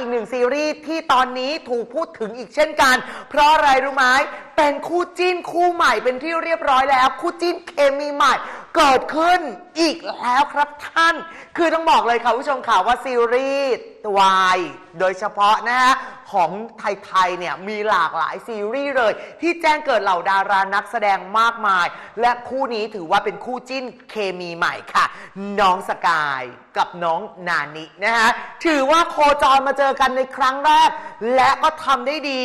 อีกหนึ่งซีรีส์ที่ตอนนี้ถูกพูดถึงอีกเช่นกัน เพราะอะไรรู้ไหมเป็นคู่จิ้นคู่ใหม่เป็นที่เรียบร้อยแล้ว คู่จิ้นเคมีใหม่ เกิดขึ้นอีกแล้วครับท่าน คือต้องบอกเลยค่ะผู้ชมค่ะว่าซีรีส์วายโดยเฉพาะนะฮะ ของไทยๆเนี่ยมีหลากหลายซีรีส์เลย ที่แจ้งเกิดเหล่าดารานักแสดงมากมาย และคู่นี้ถือว่าเป็นคู่จิ้นเคมีใหม่ค่ะ น้องสกายกับน้องนานินะฮะถือว่าโคจรมาเจอกันในครั้งแรก และก็ทำได้ดี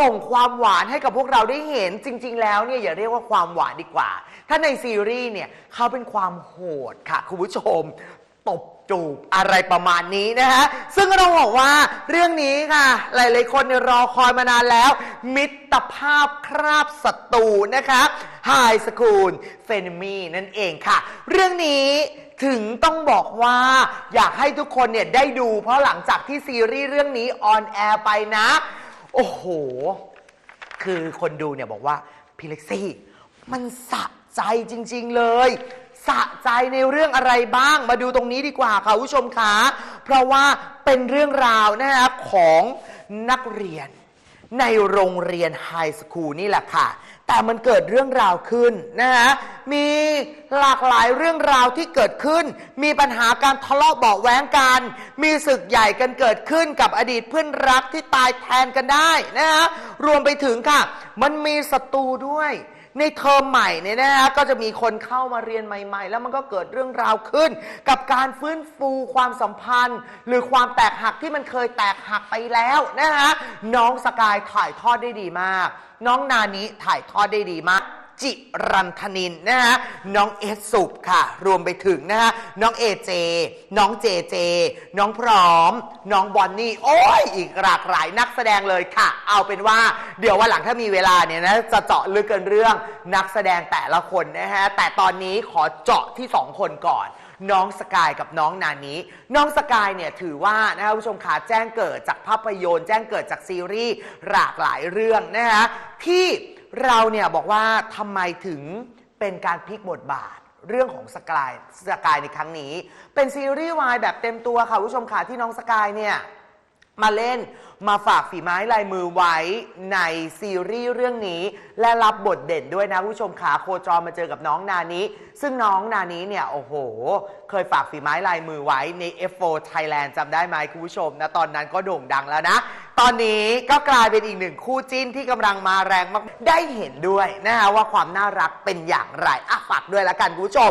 ส่งความหวานให้กับพวกเราได้เห็นจริง ๆ แล้วเนี่ยอย่าเรียกว่าความหวานดีกว่า ถ้าในซีรีส์เนี่ยเขาเป็นความโหดค่ะคุณผู้ชม ตบจูบอะไรประมาณนี้นะฮะ ซึ่งก็ต้องบอกว่าเรื่องนี้ค่ะ หลายๆคนรอคอยมานานแล้ว มิตรภาพคราบศัตรูนะคะไฮสคูลเฟนมีนั่นเองค่ะ เรื่องนี้ถึงต้องบอกว่าอยากให้ทุกคนเนี่ยได้ดูเพราะหลังจากที่ซีรีส์เรื่องนี้ออนแอร์ไปนะ โอ้โห คือคนดูเนี่ยบอกว่าพีเล็กซี่ มันสะ ใจจริง ๆ เลยสะใจในเรื่องอะไรบ้างมาดูตรงนี้ดีกว่าค่ะผู้ชมคะเพราะว่าเป็นเรื่องราวนะฮะของนักเรียน ในโรงเรียนไฮสคูลนี่แหละค่ะ แต่มันเกิดเรื่องราวขึ้นนะฮะมีหลากหลายเรื่องราวที่เกิดขึ้น มีปัญหาการทะเลาะเบาะแว้งกัน มีศึกใหญ่กันเกิดขึ้นกับอดีตเพื่อนรักที่ตายแทนกันได้นะฮะรวมไปถึงค่ะ มันมีศัตรูด้วย ในเทอมใหม่เนี่ยนะฮะก็จะมีคนเข้ามาเรียนใหม่ ๆ แล้วมันก็เกิดเรื่องราวขึ้น กับการฟื้นฟูความสัมพันธ์ หรือความแตกหักที่มันเคยแตกหักไปแล้วนะฮะน้องสกายถ่ายทอดได้ดีมาก น้องนานิถ่ายทอดได้ดีมาก จิรันธนินนะฮะน้องเอสสุปค่ะ รวมไปถึงนะฮะน้องเอเจ น้องเจเจ น้องพร้อม น้องบอนนี่ โอ้ย อีกหลากหลายนักแสดงเลยค่ะ เอาเป็นว่าเดี๋ยววันหลังถ้ามีเวลาเนี่ยนะจะเจาะลึกกันเรื่องนักแสดงแต่ละคนนะฮะแต่ตอนนี้ขอเจาะที่สองคนก่อนน้องสกายกับน้องนานี้ น้องสกายเนี่ยถือว่านะคะผู้ชมขาแจ้งเกิดจากภาพยนตร์ แจ้งเกิดจากซีรีส์หลากหลายเรื่องนะคะที่ เราเนี่ยบอกว่าทำไมถึงเป็นการพลิกบทบาทเรื่องของสกายสกายในครั้งนี้ เป็นซีรีส์วายแบบเต็มตัวค่ะผู้ชมขาที่น้องสกายเนี่ยมาเล่นมาฝากฝีไม้ลายมือไว้ในซีรีส์เรื่องนี้ และรับบทเด่นด้วยนะผู้ชมขาโคจรมาเจอกับน้องนานี้ ซึ่งน้องนานี้เนี่ย โอ้โห เคยฝากฝีไม้ลายมือไว้ใน F4 Thailand จำได้ไหมคุณผู้ชมนะ ตอนนั้นก็โด่งดังแล้วนะ ตอนนี้ก็กลายเป็นอีกหนึ่งคู่จิ้นที่กำลังมาแรงมาก ได้เห็นด้วยนะคะว่าความน่ารักเป็นอย่างไรอะฝากด้วยละกันคุณผู้ชม